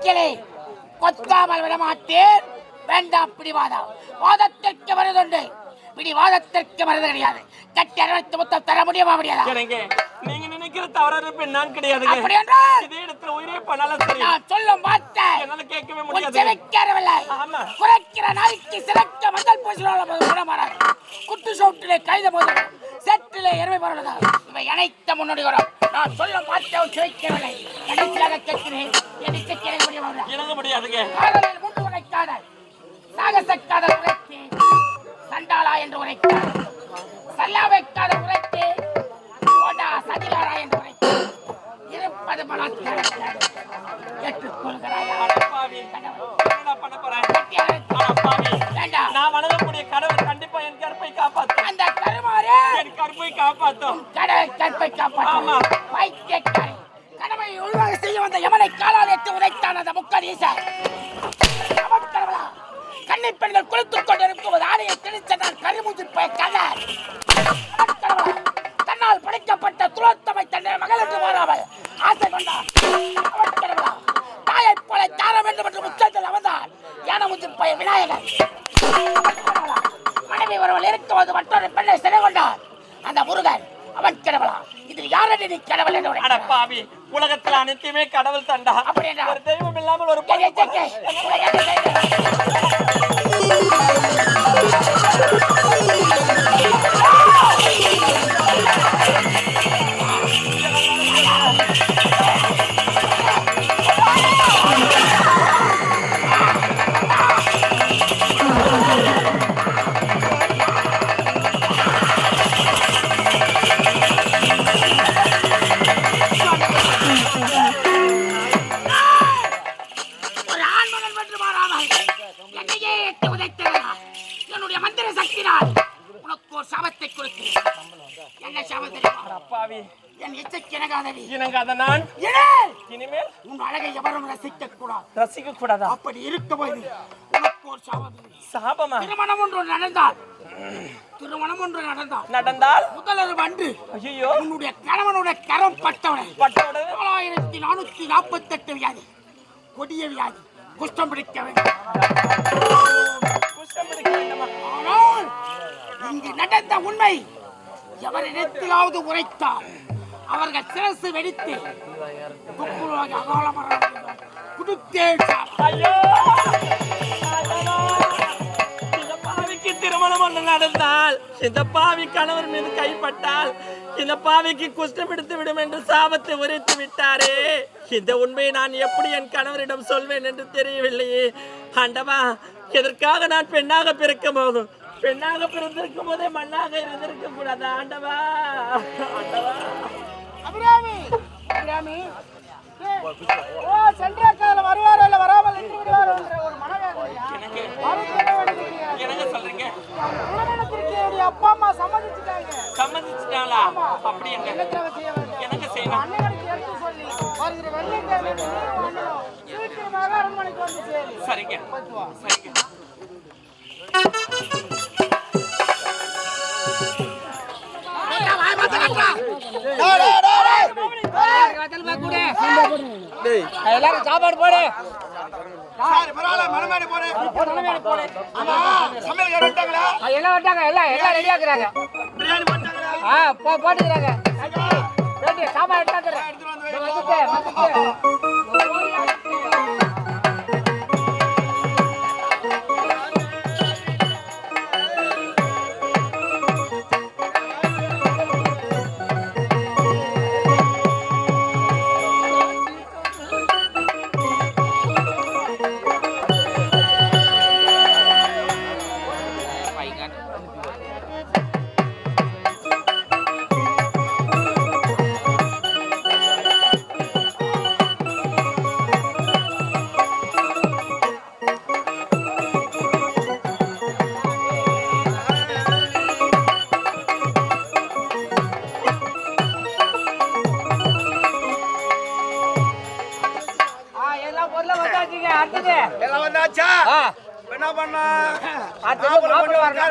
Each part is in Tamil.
அகப்பட்ட கிளை கொத்தாமல் விடமாட்டேன். வேண்டாம் பிடிவாதம் வாதத்திற்கு வருதுண்டு பிடிவாதத்திற்கு வருது கிடையாது. கட்டி அரவணைத்து மொத்தம் தர முடியுமா முடியாதா? நீங்க நினைக்கிற தவறான பெண் நான் கிடையாதுங்க. அப்படி என்றால் இதே இடத்துல உயிரே பண்ணாலும் சரி. நான் சொல்லும் வார்த்தை என்னால கேட்கவே முடியாது. செவிக்கறவில்லை ஆமா. குறைக்கிற நாய்க்கு சிறக்க மஞ்சள் பூசினோட விட மாறாது. குட்டு சோட்டிலே கைத போது செட்டிலே எருமை பரவலதா இவை அனைத்த முன்னோடி வரும் நான் சொல்லும் வார்த்தை உன் செவிக்கவில்லை கடைசியாக கேட்கிறேன். இணங்க முடியாதுங்க காதலில் முண்டு உரைக்காதல் சாகச காதல் உரைத்து சண்டாளா என்று உரைத்தார் சல்லாவை காதல் உரைத்து என்று உரைத்து இருப்பது என்னடா பண்ண போறேன் ஒருவள் இருக்கும்போது மற்றொரு பெண்ணை சிறை கொண்டான் அந்த முருகன் அவன் கடவுளா? இதில் யாரடி நீ கடவுள் என்று உரைக்கிறாய்? அடப்பாவி உலகத்துல அனைத்துமே கடவுள் தண்டா. அப்படி என்றால் ஒரு தெய்வம் இல்லாமல் ஒரு என்னை ரசிக்க கூடாதா அப்படி இருக்கும்போது ஒரு சாபம். சாபமா? திருமணம் ஒன்று நடந்தால் திருமணம் ஒன்று நடந்தால் நடந்தால்? முதலர் அன்று ஐயோ உன்னுடைய கணவனுடைய கரம் பட்டவனை பட்டோட நாலாயிரத்தி நானூத்தி நாற்பத்தி எட்டு வியாதி கொடிய வியாதி குஷ்டம் பிடிக்க வேண்டும்? ஆனால் இங்கு நடந்த உண்மை எவரிடத்திலாவது உரைத்தால் அவர்கள் சிரசு வெடித்து அகாலமரம் குடுத்தேன் சாபம். ஐயோ திருமணம் ஒன்று நடந்தால் சிந்தப்பாவி கணவர் மீது கைப்பட்டால் இந்த பாவிக்கு குஷ்டம் எடுத்து விடும் என்று சாபத்தை உரைத்து விட்டாரே. இந்த உண்மையை நான் எப்படி என் கணவரிடம் சொல்வேன் என்று தெரியவில்லையே. ஆண்டவா எதற்காக நான் பெண்ணாக பிறக்க போதும் பெண்ணாக பிறந்திருக்கும் போதே மண்ணாக இருந்திருக்க கூடாது? ஆண்டவா ஆண்டவா. அபிராமி அபிராமி. சென்றாக்கால வருவாரோ இல்ல வராமல் நின்று விடுவாரோ என்ற ஒரு மனவேதனையா? அப்பா அம்மா சம்மதிச்சுட்டாங்க. சம்மதிச்சிட்டாங்களா அப்படி எனக்கு செய்யணும் அண்ணனுக்கு எடுத்து சொல்லி வருகிற வெள்ளிக்கிழமை நீரும் அண்ணனும் சீக்கிரமாக அரண்மனைக்கு வந்து சேரு. சரிங்க. சரிங்க. எல்லாரும் சாப்பாடு போடு. எல்லாம் வட்டாங்க? எல்லாம் எல்லாம் ரெடியா இருக்கிறாங்க. ஆ போ போட்டுக்கிறாங்க. ரெடி சாப்பாடு எடுத்தாந்துறேன் வந்துட்டு வந்துட்டு பொருளை வந்தாச்சுங்க அடுத்தது. எல்லாம் வந்தாச்சா? என்ன பண்ணா?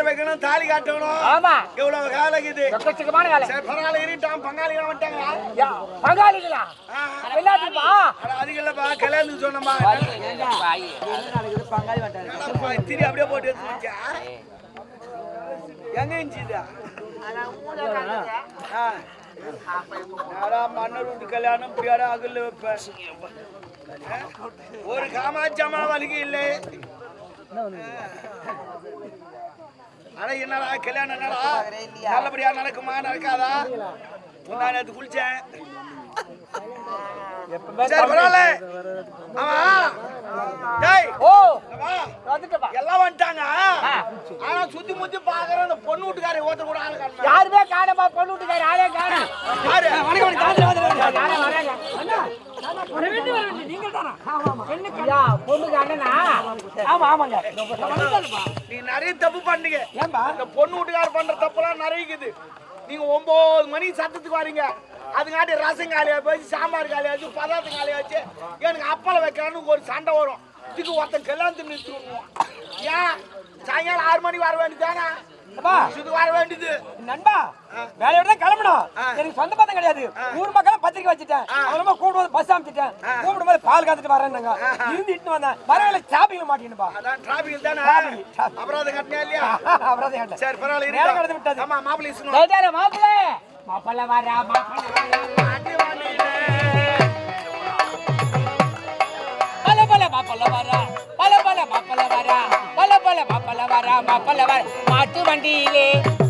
வைக்கணும் தாலி காட்டணும். ஆமா. இவ்வளவு வேலை இருக்குது எக்கச்சக்கமான வேலை. சரி பரவாயில்ல இருட்டான் பங்காளிகள் வந்துட்டாங்களா? யா, பங்காளிகளா? ஆ, எல்லாத்துக்குமா? அட, அதுக்கு இல்லப்பா கல்யாணத்துக்கு சொன்னம்மா என்னப்பா, திரி அப்படியே போட்டு எடுத்து வச்சா எங்க இருந்துச்சுதா மன்னர் வீட்டு கல்யாணம் இப்படியாரா அகல்ல வைப்பேன் ஒரு காமாட்சம்மா வலிக்கு இல்லை. அட என்னடா கல்யாணம் என்னடா? நல்லபடியா நடக்குமா நடக்காதா? நான் நேத்து குளிச்சேன். சரி பரவாயில்ல. ஆமா. டேய் ஓ எல்லாம் வந்துட்டாங்க. ஆனா சுத்தி முத்தி பாக்குறேன் அந்த பொண்ணு வீட்டுக்காரி ஒருத்தர் கூட ஆளு யாருமே காணமா பொண்ணு வீட்டுக்காரி ஆளே காணும். யாரு? ஐயா, பொண்ணுக்கு அண்ணனா? ஆமா ஆமாங்க நீ நிறைய தப்பு பண்ணீங்க. இந்த பொண்ணு வீட்டுக்கார பண்ற தப்புலாம் நிறைய இருக்குது நீங்க ஒன்பது மணிக்கு சத்தத்துக்கு வரீங்க. அதுங்காட்டி ரசம் காலியா போச்சு சாம்பார் காலியாச்சு பதார்த்தம் காலியாச்சு. எனக்கு அப்பளம் வைக்கலான்னு ஒரு சண்டை வரும். இதுக்கு ஒருத்தன் கல்யாணத்துக்கு நிறுத்தி விடுவோம் ஏன்? சாயங்காலம் ஆறு மணிக்கு வர வேண்டியதானே நண்பா. வேலையோட தான் கிளம்பணும். எனக்கு சொந்த பந்தம் கிடையாது. ஊர் மக்களும் பத்திரிக்கை வச்சுட்டேன். அப்புறமா கூப்பிடும்போது பஸ் அமைச்சிட்டேன் கூப்பிடும்போது பால் காத்துட்டு வரேன்னாங்க. இருந்து இட்டு வந்தேன். வரவேல சாப்பிங்க மாட்டேன்னுப்பா அதான் டிராபிக் தானே? அபராதம் கட்டினா இல்லையா? அப்புறம் தான் கேட்டேன். சரி பரவாயில்ல நேரம் கடந்து. விட்டது. ஆமா மாப்பிள்ளை மாப்பிள்ளை. மாப்பிள்ளை வரா வரா. மாப்பிள்ளை வரா பல பல மாப்பிள்ளை வரா வர மாட்டு வண்டியிலே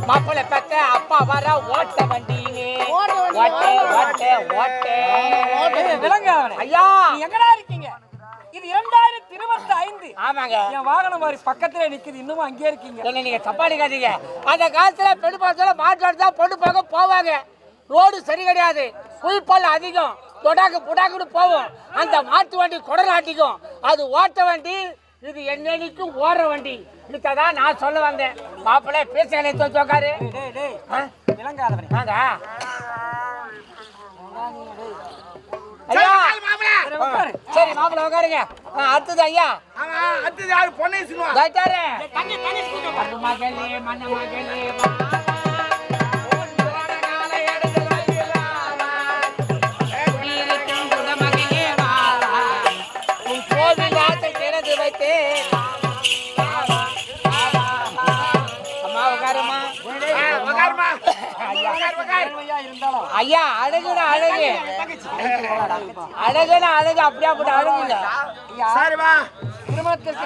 மாப்பிள்ளை பெத்த அப்பா வரா ஓட்ட வண்டியிலே. ஓட்ட ஓட்ட விலங்கு. ஐயா. எங்கடா இருக்கீங்க? இது இரண்டாயிரத்தி இருபத்தி ஐந்து ஆமாங்க. என் வாகனம் மாதிரி பக்கத்துல நிக்குது இன்னும் அங்கேயே இருக்கீங்க. என்ன நீங்க நினைக்காதீங்க அந்த காலத்துல பெண் பாசத்துல மாட்டு தான் பொண்ணு பார்க்க போவாங்க. ரோடு சரி கிடையாது. குயிப்பல் அதிகம். தொடாக்கு புடாக்குன்னு போவோம். அந்த மாட்டு வண்டி குடநாட்டிக்கும் அது ஓட்ட வண்டி இது என்னைக்கும் ஓடுற வண்டி? இதுதான் நான் சொல்ல வந்தேன். மாப்பிள்ளை பேசுகிறேன் தோக்காரு சரி, மாப்பிள்ளை. உட்காருங்க அடுத்தது ஐயா. அடுத்தது யாரு? பொண்ணை. கைட்டாரு மண்ணு மகளே ஐயா அழகுன அழகு. அழகுன அழகு அப்படியே அப்படி அழகுங்க. சரி, வா. திருமணத்திற்கு.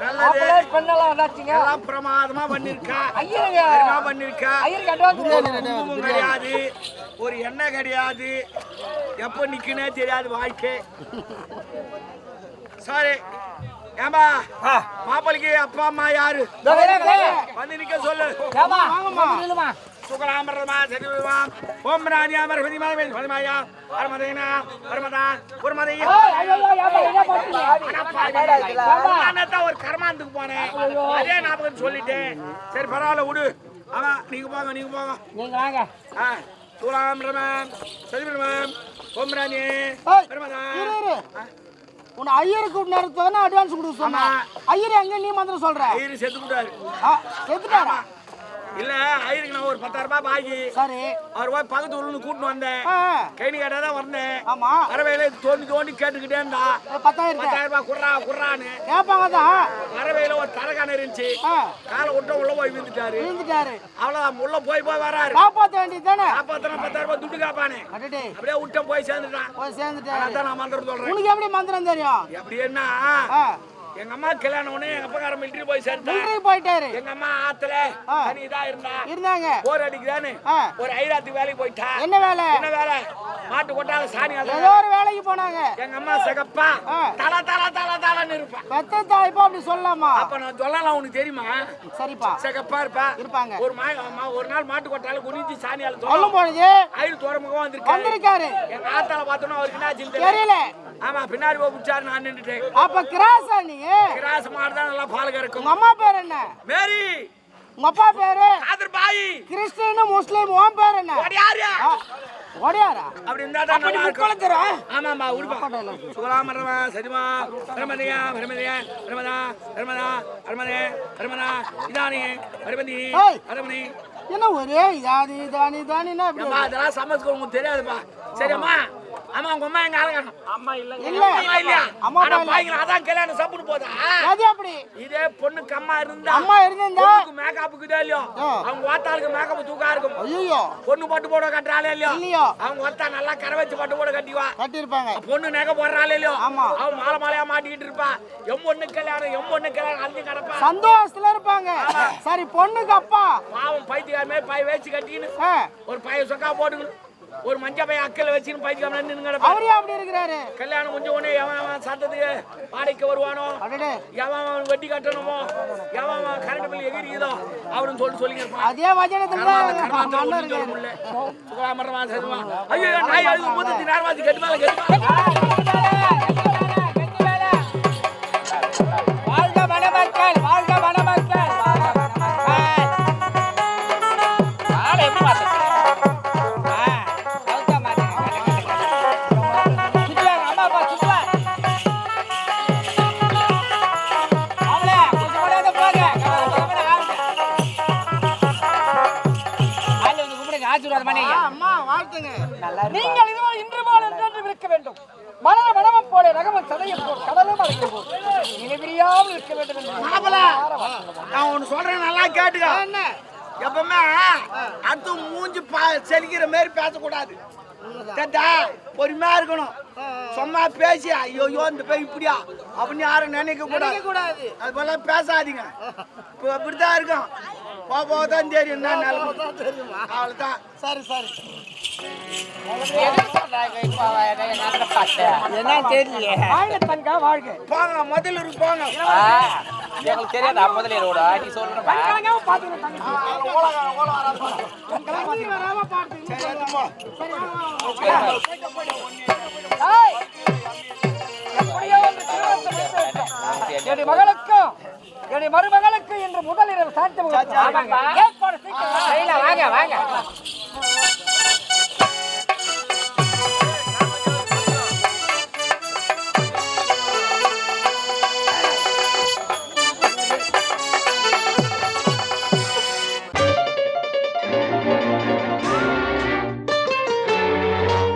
நல்லது. மாப்பிள்ளை பெண்ணெல்லாம் வந்தாச்சுங்க. எல்லாம் பிரமாதமா பண்ணிருக்கா. ஐயருங்க. சரிமா பண்ணிருக்கா? ஐயருக்கு அட்வான்ஸ் கிடையாது. ஒரு எண்ணெய் கிடையாது. எப்ப நிக்கனே தெரியாது வாழ்க்கை. சாரி. ஏம்பா மாப்பிளைக்கு அப்பா அம்மா யாரு? வந்து நிக்க சொல்லு. ஏமா சுகலாமரமா சதிவிமா ஓம் ராணியா மரபதிமா மதிமாயா பரமதேனா பரமதா ஒருமதையா ஒரு கர்மாந்துக்கு போனேன். அதே ஞாபகம் சொல்லிட்டேன். சரி பரவாயில்ல விடு. ஆமா நீங்க போங்க நீங்க போங்க. நீங்க வாங்க. ஆ சூலாம் ரமம் சதிவிரமம் ஓம் ராணி பரமதா உன்னை ஐயருக்கு நேரத்துக்கு அட்வான்ஸ் கொடுக்க சொன்னா. ஐயர் எங்க நீ மந்திரம் சொல்ற? ஐயரு செத்து விட்டாரு ஆ, செத்துட்டாரா? இல்ல ஐயருக்கு நான் ஒரு பத்தாயிரம் ரூபாய் பாக்கி சரி. அவர் போய் பக்கத்து ஊர்ல கூட்டிட்டு வந்தேன். கைனி கேட்டா தான் வந்தேன். ஆமா. வரவேல தோண்டி தோண்டி கேட்டுக்கிட்டே இருந்தா. பத்தாயிரத்து. பத்தாயிரம் ரூபாய் குர்ரா குர்ரான்னு கேட்பாங்க தான் வரவேல ஒரு தரகான இருந்துச்சு. காலை விட்ட உள்ள போய் விழுந்துட்டாரு. விழுந்துட்டாரு. அவ்வளவுதான் உள்ள போய் போய் வராரு. காப்பாத்த வேண்டியது தானே காப்பாத்தன பத்தாயிரம் ரூபாய் துட்டு காப்பானே. அப்படியே விட்ட போய் சேர்ந்துட்டான். போய் சேர்ந்துட்டாரு. அதான் நான் மந்திரம் சொல்றேன். உனக்கு எப்படி மந்திரம் தெரியும்? எப்படி என்ன எங்க அம்மா கல்யாணம் உடனே எங்க அப்பக்கார மிலிட்டரி போய் சேர்ந்தேன் மிலிட்டரி போயிட்டாரு எங்க அம்மா ஆத்துல. தனி இதா இருந்தா. இருந்தாங்க. போர் அடிக்குதான்னு. ஒரு ஐராத்துக்கு வேலைக்கு போயிட்டா. என்ன வேலை? என்ன வேலை? மாட்டு கொட்டால சாணி ஏதோ ஒரு வேலைக்கு போனாங்க. எங்க அம்மா சிகப்பா. தல தல தல தலன்னு இருப்பா. பெத்த தாய்ப்பா அப்படி சொல்லலாமா? அப்ப நான் சொல்லலாம் உனக்கு தெரியுமா? சரிப்பா. சிகப்பா இருப்பா. இருப்பாங்க. ஒரு மா ஒரு நாள் மாட்டு கொட்டால குனிஞ்சு சாணியால சொல்லும் பொழுது ஆயுள் தோரமுகம் வந்திருக்காரு. வந்திருக்காரு. எங்க ஆத்தால பார்த்தோன்னா அவருக்கு என்ன தெரியல. ஆமா பின்னாடி போய் பிடிச்சாரு நான் நின்றுட்டேன். அப்ப கிராஸா நீ? கிராஸ் மாடு தான் நல்லா பால் கறக்கும் உங்க அம்மா பேர் என்ன? மேரி. உங்க அப்பா பேரு? காதர் பாய். கிறிஸ்டின் முஸ்லீம் உன் பேர் என்ன? யாரு ஒடியாரா அப்படி இருந்தா தான் நல்லா இருக்கும். தரும் ஆமாமா உருப்பா சுகலாம் மரமா சரிமா பிரமதியா பிரமதியா பிரமதா பிரமதா பிரமதே பிரமதா இதானி பிரமதி. அரமணி. என்ன ஒரே இதானி இதானி இதானின்னா அதெல்லாம் உங்களுக்கு தெரியாதுப்பா. சரிம்மா ஆமா உங்க அம்மா எங்க ஆளுங்க? அம்மா இல்ல. அம்மா இல்லையா? அம்மா இல்ல. பாய்ங்களா அதான் கல்யாணம் சாப்பிட்டு போதா? அது அப்படி இதே பொண்ணுக்கு அம்மா இருந்தா அம்மா இருந்திருந்தா? மேக்கப்புக்கு இதே இல்லையோ. அவங்க ஓத்தாளுக்கு மேக்கப் தூக்கா இருக்கும். ஐயோ பொண்ணு பட்டு போட கட்டுறாளே இல்லையோ? இல்லையோ. அவங்க ஒத்தா நல்லா கரை வச்சு பட்டு போட கட்டிவா? கட்டியிருப்பாங்க. பொண்ணு நகை போடுறாளே இல்லையோ? ஆமா. அவன் மாலை மாலையா மாட்டிக்கிட்டு இருப்பா. எம் பொண்ணு கல்யாணம் எம் பொண்ணு கல்யாணம் அழிஞ்சு கிடப்பா. சந்தோஷத்துல இருப்பாங்க. சரி பொண்ணுக்கு அப்பா. பாவம் பைத்தியக்காரமே பாய் வச்சு கட்டின்னு ஒரு பைய சொக்கா போட்டுக்கணும் ஒரு மஞ்ச பைய அக்கல வச்சுன்னு நின்று கிடப்பா அவரே அப்படி இருக்கிறாரு. கல்யாணம் முடிஞ்ச உடனே எவன் அவன் சத்தத்துக்கு வாடகைக்கு வருவானோ? எவன் அவன் வட்டி கட்டணுமோ? எவன் அவன் கரண்ட் பில் எகிரியுதோ அவருன்னு சொல்லி சொல்லிங்க இருப்பான் அதே முடியல. சுகாமரமா சரிமா. ஐயோ, நாய் அழுது மூத்தத்தி நேரமாச்சு, கெட்டு மேல பண்ணீங்க. அம்மா வாழ்த்துங்க. நீங்கள் இதுவரை இன்று போல் என்றென்றும் இருக்க வேண்டும். மலர மனமம் போல ரகமம் சதையம் போல் கடலும் போல். நினைவிரியாமல் இருக்க வேண்டும் என்று நான் ஒண்ணு சொல்றேன் நல்லா கேட்டுக்க. என்ன? எப்பவுமே அடுத்து மூஞ்சி செலிக்கிற மாதிரி பேசக்கூடாது. பொறுமையா இருக்கணும். சும்மா பேசி ஐயோ இந்த பேர் இப்படியா? அப்படின்னு யாரும் நினைக்க கூடாது கூடாது. அது போல பேசாதீங்க. இப்போ அப்படித்தான் இருக்கும். போக போக தான் தெரியும் என்ன நிலைமை. தெரியுமா? அவ்வளவுதான். சரி சரி. என்ன தெரியல வாழ்க தங்கா வாழ்க போங்க முதல்ல போங்க. எங்களுக்கு தெரியாதா? நீ சீக்கிரம். வாங்க வாங்க.